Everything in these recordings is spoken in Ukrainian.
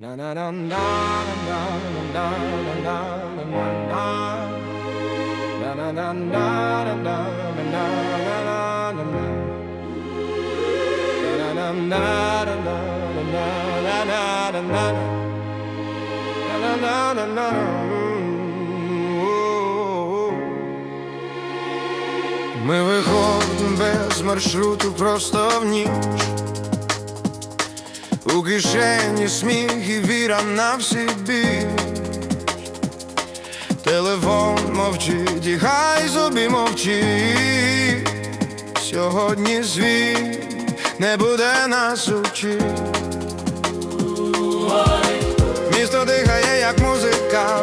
Ми виходимо без маршруту просто в ніч у кишені сміх і віра на всі біч Телефон мовчить, і хай собі мовчить. Сьогодні світ не буде нас учить Місто дихає, як музика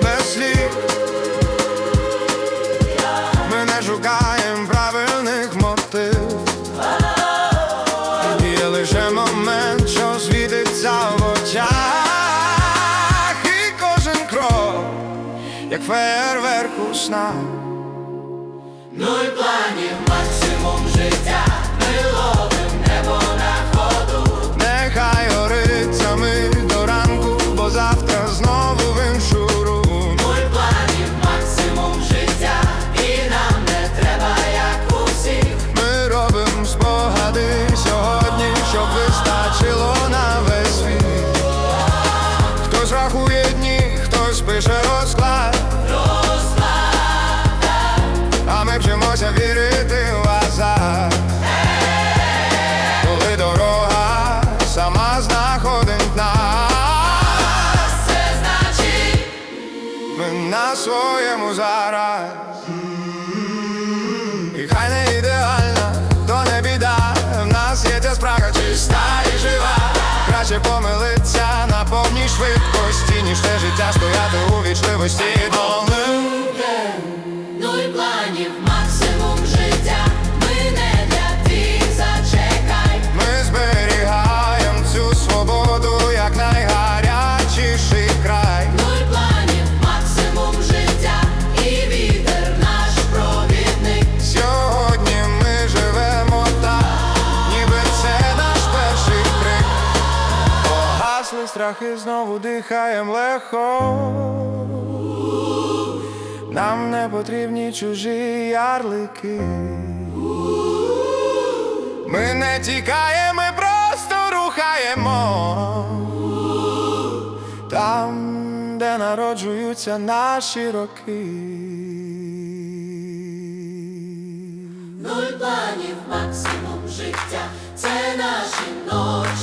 як фейерверк у снах Нуль планів, максимум життя, ми ловим небо на ходу. Нехай гориться ми до ранку, бо завтра знову в іншу руку Нуль планів, максимум життя, і нам не треба, як усіх. Ми робимо спогади сьогодні, щоб вистачило на весь світ. Хтось рахує дні, хтось пише розклад своєму зараз. І хай не ідеальна, то не біда. В нас є ця спрага чиста і жива. Краще помилиться на повній швидкості Ніж те життя стояти у вічливості. Долин нуль планів, максимум Погасли страхи, знову дихаєм легко. Нам не потрібні чужі ярлики. Ми не тікаємо, ми просто рухаємо. Там, де народжуються наші роки. Нуль планів, максимум наші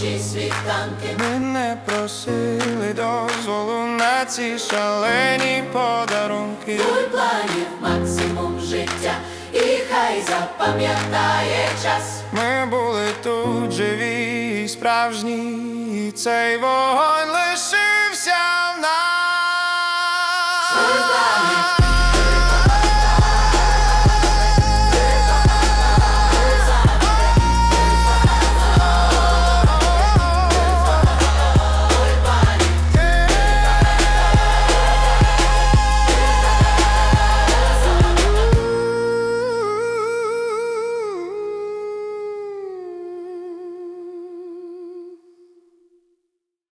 ночі, світанки. Ми не просили дозволу на ці шалені подарунки. Нуль планів, максимум життя, і хай запам'ятає час. Ми були тут живі, і справжні, і цей вогонь